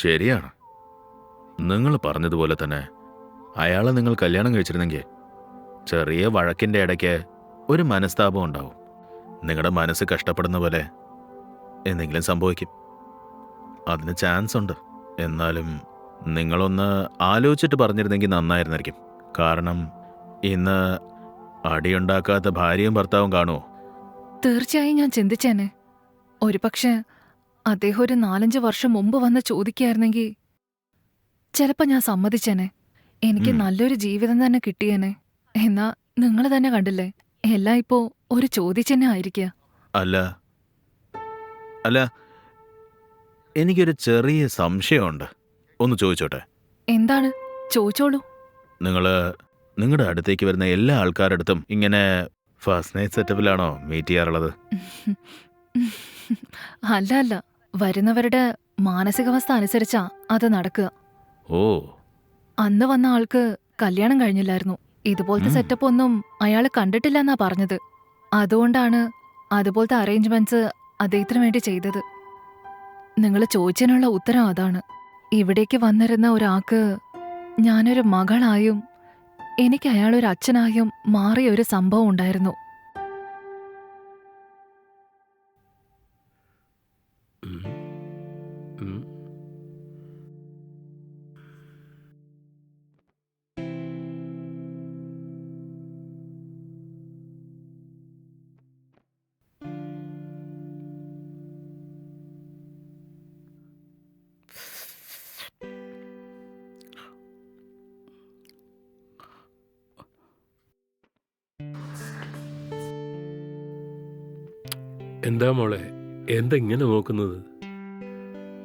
ശരിയാണ്. നിങ്ങൾ പറഞ്ഞതുപോലെ തന്നെ. അയാളെ നിങ്ങൾ കല്യാണം കഴിച്ചിരുന്നെങ്കിൽ ചെറിയ വഴക്കിന്റെ ഇടയ്ക്ക് ഒരു മനസ്താപം ഉണ്ടാവും. നിങ്ങളുടെ മനസ്സ് കഷ്ടപ്പെടുന്ന പോലെ എന്തെങ്കിലും സംഭവിക്കും. അതിന് ചാൻസ് ഉണ്ട്. എന്നാലും നിങ്ങളൊന്ന് ആലോചിച്ചിട്ട് പറഞ്ഞിരുന്നെങ്കിൽ നന്നായിരുന്നിരിക്കും കാരണം ഇന്ന് അടിയുണ്ടാക്കാത്ത ഭാര്യയും ഭർത്താവും കാണുമോ തീർച്ചയായും ഞാൻ ചിന്തിച്ചേനെ. ഒരുപക്ഷെ അദ്ദേഹം ഒരു നാലഞ്ച് വർഷം മുമ്പ് വന്ന് ചോദിക്കായിരുന്നെങ്കിൽ ചിലപ്പോൾ ഞാൻ സമ്മതിച്ചേനെ. എനിക്ക് നല്ലൊരു ജീവിതം തന്നെ കിട്ടിയേനെ. എന്നാ നിങ്ങൾ തന്നെ കണ്ടില്ലേ എല്ലാം ഇപ്പോ ഒരു ചോദിച്ചെന്നെ ആയിരിക്കുക അല്ല. അല്ല എനിക്കൊരു ചെറിയ സംശയമുണ്ട്. ഒന്ന് ചോദിച്ചോട്ടെ? എന്താണ്? ചോദിച്ചോളൂ. നിങ്ങൾ നിങ്ങളുടെ അടുത്തേക്ക് വരുന്ന എല്ലാ ആൾക്കാരുടെ അടുത്തും ഇങ്ങനെ ഫസ്റ്റ് നൈറ്റ് സെറ്റപ്പിലാണോ മീറ്റ് ചെയ്യാറുള്ളത്? അല്ല അല്ല. വരുന്നവരുടെ മാനസികാവസ്ഥ അനുസരിച്ചാ അത് നടക്കുക. ഓ. അന്ന് വന്ന ആൾക്ക് കല്യാണം കഴിഞ്ഞില്ലായിരുന്നു. ഇതുപോലത്തെ ഉം. സെറ്റപ്പ് ഒന്നും അയാൾ കണ്ടിട്ടില്ല എന്നാ പറഞ്ഞത്. അതുകൊണ്ടാണ് അതുപോലത്തെ അറേഞ്ച്മെന്റ്സ് അദ്ദേഹത്തിന് വേണ്ടി ചെയ്തത്. നിങ്ങൾ ചോദിച്ചതിനുള്ള ഉത്തരം അതാണ്. ഇവിടേക്ക് വന്നിരുന്ന ഒരാൾക്ക് ഞാനൊരു മകളായും എനിക്ക് അയാളൊരു അച്ഛനായും മാറിയ ഒരു സംഭവം ഉണ്ടായിരുന്നു. എന്താ മോളെ? എന്താ ഇങ്ങനെ നോക്കുന്നത്?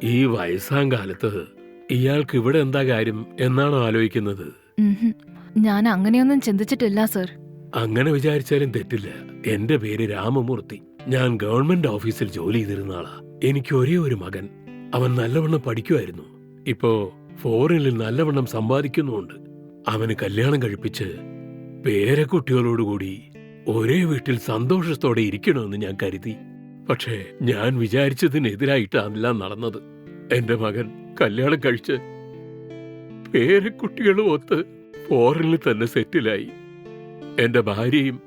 ഈ വയസ്സാം കാലത്ത് ഇയാൾക്ക് ഇവിടെ എന്താ കാര്യം എന്നാണോ ആലോചിക്കുന്നത്? ഉംഹും. ഞാൻ അങ്ങനെയൊന്നും ചിന്തിച്ചിട്ടില്ല സർ. അങ്ങനെ വിചാരിച്ചാലും തെറ്റില്ല. എന്റെ പേര് രാമമൂർത്തി. ഞാൻ ഗവൺമെന്റ് ഓഫീസിൽ ജോലി ചെയ്തിരുന്ന ആളാ. എനിക്ക് ഒരേ ഒരു മകൻ. അവൻ നല്ലവണ്ണം പഠിക്കുമായിരുന്നു ഇപ്പോ ഫോറിനിൽ നല്ലവണ്ണം സമ്പാദിക്കുന്നുമുണ്ട്. അവന് കല്യാണം കഴിപ്പിച്ച് പേരക്കുട്ടികളോടുകൂടി ഒരേ വീട്ടിൽ സന്തോഷത്തോടെ ഇരിക്കണമെന്ന് ഞാൻ കരുതി. പക്ഷേ ഞാൻ വിചാരിച്ചതിനെതിരായിട്ടല്ല നടന്നത്. എന്റെ മകൻ കല്യാണം കഴിച്ച് പേരക്കുട്ടികളും ഒത്ത് ഫോറിനിൽ തന്നെ സെറ്റിലായി. എന്റെ ഭാര്യയും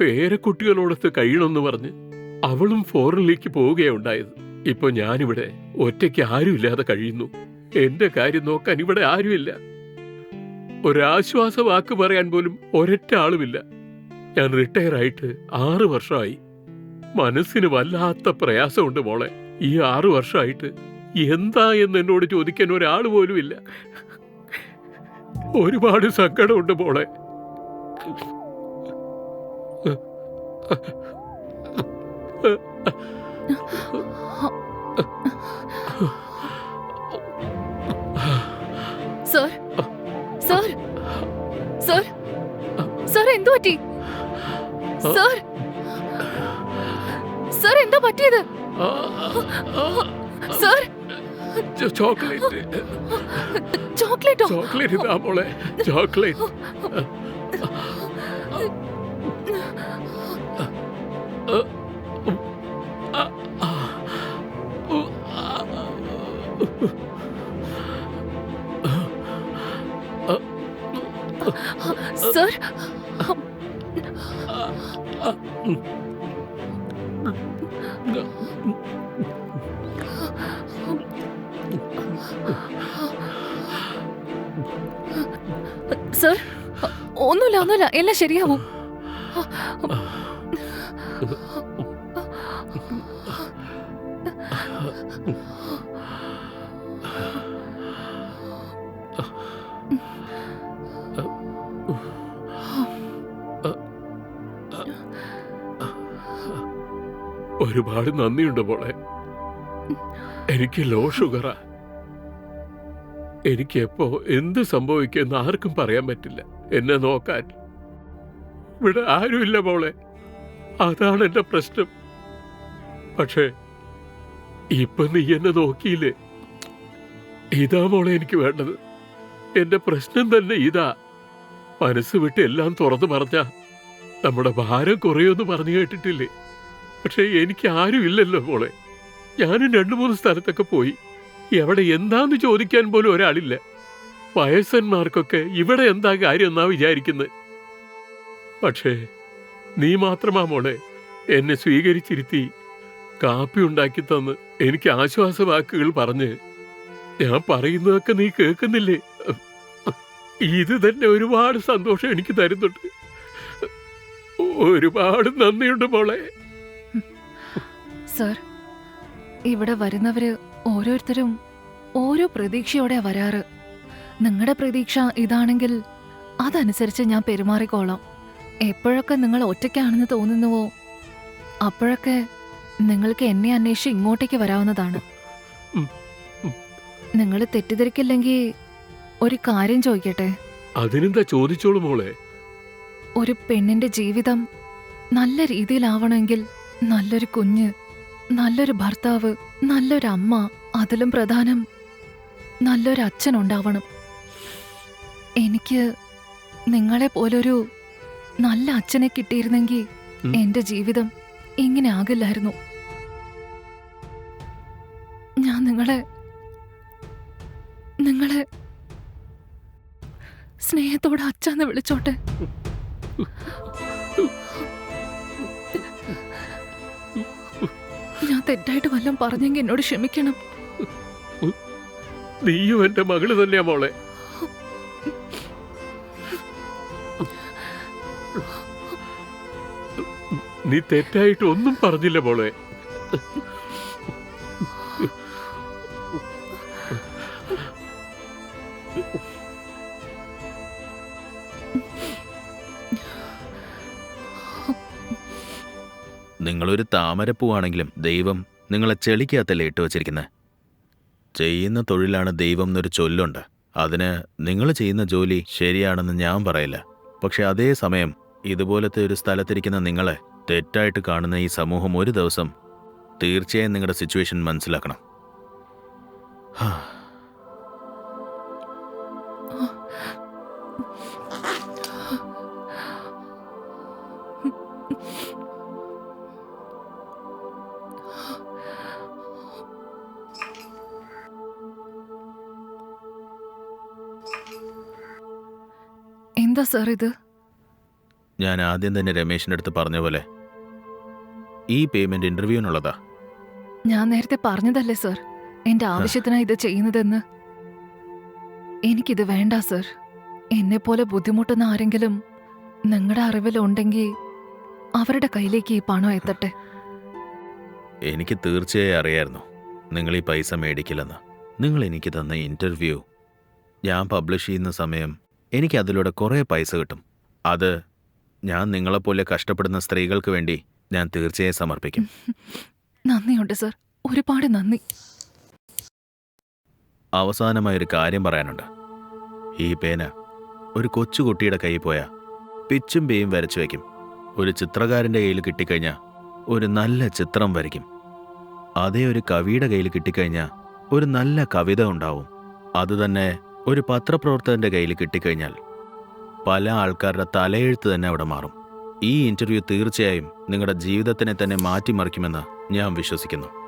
പേരക്കുട്ടികളോടൊത്ത് കഴിയണമെന്ന് പറഞ്ഞ് അവളും ഫോറിനിലേക്ക് പോവുകയുണ്ടായത്. ഇപ്പൊ ഞാനിവിടെ ഒറ്റയ്ക്ക് ആരുമില്ലാതെ കഴിയുന്നു. എന്റെ കാര്യം നോക്കാൻ ഇവിടെ ആരുമില്ല. ഒരാശ്വാസ വാക്ക് പറയാൻ പോലും ഒരൊറ്റ ആളുമില്ല. ഞാൻ റിട്ടയർ ആയിട്ട് ആറു വർഷമായി മനസ്സിന് വല്ലാത്ത പ്രയാസമുണ്ട് മോളെ. ഈ ആറ് വർഷമായിട്ട് എന്താ എന്ന് എന്നോട് ചോദിക്കാൻ ഒരാൾ പോലും ഇല്ല. ഒരുപാട് സങ്കടമുണ്ട് മോളെ. സർ സർ സർ സർ എന്തു പറ്റി സർ പറ്റിയത് സർ ചോക്ലേറ്റ് ചോക്ലേറ്റോ ചോക്ലേറ്റ് ഇതാ മോളെ ചോക്ലേറ്റ് സർ സർ ഒന്നുമില്ല ഒന്നുമില്ല. എല്ലാം ശരിയാവും. ഒരുപാട് നന്ദിയുണ്ട് മോളെ. എനിക്ക് ലോ ഷുഗറാ എനിക്ക് എപ്പോ എന്ത് സംഭവിക്കുമെന്ന് ആർക്കും പറയാൻ പറ്റില്ല. എന്നെ നോക്കാൻ. ഇവിടെ ആരുമില്ല പോളെ അതാണ് എന്റെ പ്രശ്നം. പക്ഷേ ഇപ്പൊ നീ എന്നെ നോക്കിയില്ലേ? ഇതാ മോളെ എനിക്ക് വേണ്ടത്. എന്റെ പ്രശ്നം തന്നെ ഇതാ. മനസ്സ് വിട്ട് എല്ലാം തുറന്നു പറഞ്ഞ നമ്മുടെ ഭാരം കുറയുമെന്ന് പറഞ്ഞു കേട്ടിട്ടില്ലേ? പക്ഷെ എനിക്ക് ആരും ഇല്ലല്ലോ മോളെ. ഞാനും രണ്ടു മൂന്ന് സ്ഥലത്തൊക്കെ പോയി. എവിടെ എന്താന്ന് ചോദിക്കാൻ പോലും ഒരാളില്ല. വയസ്സന്മാർക്കൊക്കെ ഇവിടെ എന്താ കാര്യം എന്നാ വിചാരിക്കുന്നത് പക്ഷേ നീ മാത്രമാ മോളെ എന്നെ സ്വീകരിച്ചിരുത്തി കാപ്പി ഉണ്ടാക്കി തന്ന് എനിക്ക് ആശ്വാസവാക്കുകൾ പറഞ്ഞ്. ഞാൻ പറയുന്നതൊക്കെ നീ കേൾക്കുന്നില്ലേ? ഇത് തന്നെ ഒരുപാട് സന്തോഷം എനിക്ക് തരുന്നുണ്ട്. ഒരുപാട് നന്ദിയുണ്ട് മോളെ. സർ ഇവിടെ വരുന്നവര് ഓരോരുത്തരും ഓരോ പ്രതീക്ഷയോടെ വരാറ്. നിങ്ങളുടെ പ്രതീക്ഷ ഇതാണെങ്കിൽ അതനുസരിച്ച് ഞാൻ പെരുമാറിക്കോളാം. എപ്പോഴൊക്കെ നിങ്ങൾ ഒറ്റയ്ക്കാണെന്ന് തോന്നുന്നുവോ അപ്പോഴൊക്കെ നിങ്ങൾക്ക് എന്നെ അന്വേഷിച്ച് ഇങ്ങോട്ടേക്ക് വരാവുന്നതാണ്. നിങ്ങൾ തെറ്റിദ്ധരിക്കില്ലെങ്കിൽ ഒരു കാര്യം ചോദിക്കട്ടെ? അതിനെന്താ ചോദിച്ചോളൂ മോളെ? ഒരു പെണ്ണിന്റെ ജീവിതം നല്ല രീതിയിലാവണമെങ്കിൽ നല്ലൊരു കുഞ്ഞ് നല്ലൊരു ഭർത്താവ് നല്ലൊരു അമ്മ അതിലും പ്രധാനം നല്ലൊരു അച്ഛൻ ഉണ്ടാവണം. എനിക്ക് നിങ്ങളെ പോലൊരു നല്ല അച്ഛനെ കിട്ടിയിരുന്നെങ്കിൽ. എന്റെ ജീവിതം ഇങ്ങനെ ആകില്ലായിരുന്നു. ഞാൻ നിങ്ങളെ നിങ്ങളെ സ്നേഹത്തോടെ അച്ഛന്ന് വിളിച്ചോട്ടെ? ഞാൻ തെറ്റായിട്ട് വല്ലതും പറഞ്ഞെങ്കിൽ എന്നോട് ക്ഷമിക്കണം. നീയും എന്റെ മകൾ തന്നെയാ മോളെ. നീ തെറ്റായിട്ട് ഒന്നും പറഞ്ഞില്ല മോളെ. നിങ്ങളൊരു താമരപ്പൂവാണെങ്കിലും ദൈവം നിങ്ങളെ ചെളിക്കകത്തല്ലേ ഇട്ട് വച്ചിരിക്കുന്നത് ചെയ്യുന്ന തൊഴിലാണ് ദൈവം എന്നൊരു ചൊല്ലുണ്ട്. അതിന് നിങ്ങൾ ചെയ്യുന്ന ജോലി ശരിയാണെന്ന് ഞാൻ പറയില്ല. പക്ഷെ അതേ സമയം ഇതുപോലത്തെ ഒരു സ്ഥലത്തിരിക്കുന്ന നിങ്ങളെ തെറ്റായിട്ട് കാണുന്ന ഈ സമൂഹം ഒരു ദിവസം തീർച്ചയായും നിങ്ങളുടെ സിറ്റുവേഷൻ മനസ്സിലാക്കണം. എന്താ സാർ ഇത്? ഞാൻ ആദ്യം തന്നെ രമേശിന്റെ അടുത്ത് പറഞ്ഞ പോലെ ഈ പേയ്മെന്റ് ഇന്റർവ്യൂവിനുള്ളതാ ഞാൻ നേരത്തെ പറഞ്ഞതല്ലേ സർ? എന്റെ ആവശ്യത്തിനാണ് ഇത് ചെയ്യുന്നതെന്ന്. എനിക്കിത് വേണ്ട സർ. എന്നെ പോലെ ബുദ്ധിമുട്ടുന്ന ആരെങ്കിലും നിങ്ങളുടെ അറിവിലുണ്ടെങ്കിൽ അവരുടെ കയ്യിലേക്ക് ഈ പണം എത്തട്ടെ. എനിക്ക് തീർച്ചയായും അറിയായിരുന്നു നിങ്ങൾ ഈ പൈസ മേടിക്കില്ലെന്ന്. നിങ്ങൾ എനിക്ക് തന്ന ഇന്റർവ്യൂ ഞാൻ പബ്ലിഷ് ചെയ്യുന്ന സമയം എനിക്ക് അതിലൂടെ കുറേ പൈസ കിട്ടും. അത് ഞാൻ നിങ്ങളെപ്പോലെ കഷ്ടപ്പെടുന്ന സ്ത്രീകൾക്ക് വേണ്ടി ഞാൻ തീർച്ചയായും സമർപ്പിക്കും. നന്ദിയുണ്ട് സർ. ഒരുപാട് നന്ദി. അവസാനമായൊരു കാര്യം പറയാനുണ്ട്. ഈ പേന ഒരു കൊച്ചുകുട്ടിയുടെ കയ്യിൽ പോയാൽ പിച്ചും പേയും വരച്ചു വയ്ക്കും. ഒരു ചിത്രകാരന്റെ കയ്യിൽ കിട്ടിക്കഴിഞ്ഞാൽ ഒരു നല്ല ചിത്രം വരയ്ക്കും. അതേ ഒരു കവിയുടെ കയ്യിൽ കിട്ടിക്കഴിഞ്ഞാൽ ഒരു നല്ല കവിത ഉണ്ടാവും. അതുതന്നെ ഒരു പത്രപ്രവർത്തകന്റെ കയ്യിൽ കിട്ടിക്കഴിഞ്ഞാൽ പല ആൾക്കാരുടെ തലയെഴുത്ത് തന്നെ അവിടെ മാറും. ഈ ഇന്റർവ്യൂ തീർച്ചയായും നിങ്ങളുടെ ജീവിതത്തിനെ തന്നെ മാറ്റിമറിക്കുമെന്ന് ഞാൻ വിശ്വസിക്കുന്നു.